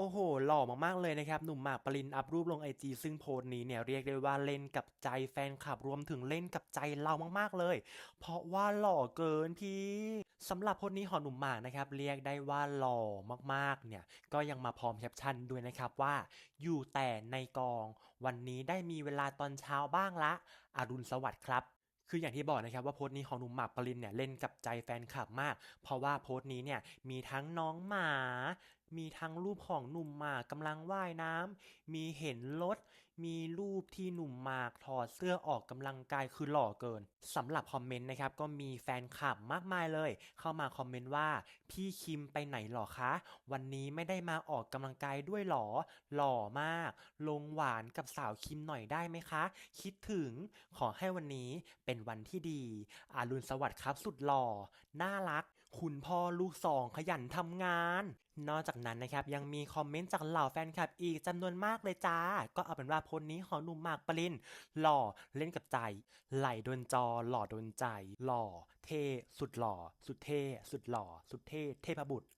โอ้โห หล่อมากๆเลยนะครับ หนุ่มหมากปรินอัพรูปลงไอจีซึ่งโพสต์นี้เนี่ยเรียกได้ว่าเล่นกับใจแฟนคลับรวมถึงเล่นกับใจเรามากๆเลย เพราะว่าหล่อเกินพี่สำหรับโพสต์นี้ของหนุ่มหมากนะครับเรียกได้ว่าหล่อมากๆเนี่ยก็ยังมาพร้อมแคปชั่นด้วยนะครับว่า อยู่แต่ในกอง วันนี้ได้มีเวลาตอนเช้าบ้างละอรุณสวัสดิ์ครับคืออย่างที่บอกนะครับว่าโพสต์นี้ของหนุ่มหมากปรินเนี่ยเล่นกับใจแฟนคลับมาก เพราะว่าโพสต์นี้เนี่ยมีทั้งน้องหมา มีทั้งรูปของหนุ่มหมากกำลังว่ายน้ำ มีเห็นรถ มีรูปที่หนุ่มหมากถอดเสื้อออกกำลังกายคือหล่อเกินสำหรับคอมเมนต์นะครับ ก็มีแฟนคลับมากมายเลย เข้ามาคอมเมนต์ว่า พี่คิมไปไหนหรอคะ วันนี้ไม่ได้มาออกกำลังกายด้วยหรอ หล่อมาก ลงหวานกับสาวคิมหน่อยได้ไหมคะ คิดถึง ขอให้วันนี้เป็นวันที่ดี อารุณสวัสดิ์ครับสุดหล่อ น่ารัก คุณพ่อลูกสองขยันทำงาน นอกจากนั้นนะครับยังมีคอมเมนต์จากเหล่าแฟนคลับอีกจำนวนมากเลยจ้า ก็เอาเป็นว่าพ้นนี้ขอหนุ่มมากปรินหล่อเล่นกับใจ ไหลโดนจอ หล่อโดนใจ หล่อ เท่สุดหล่อ สุดเท่สุดหล่อ สุดเท่เทพบุตร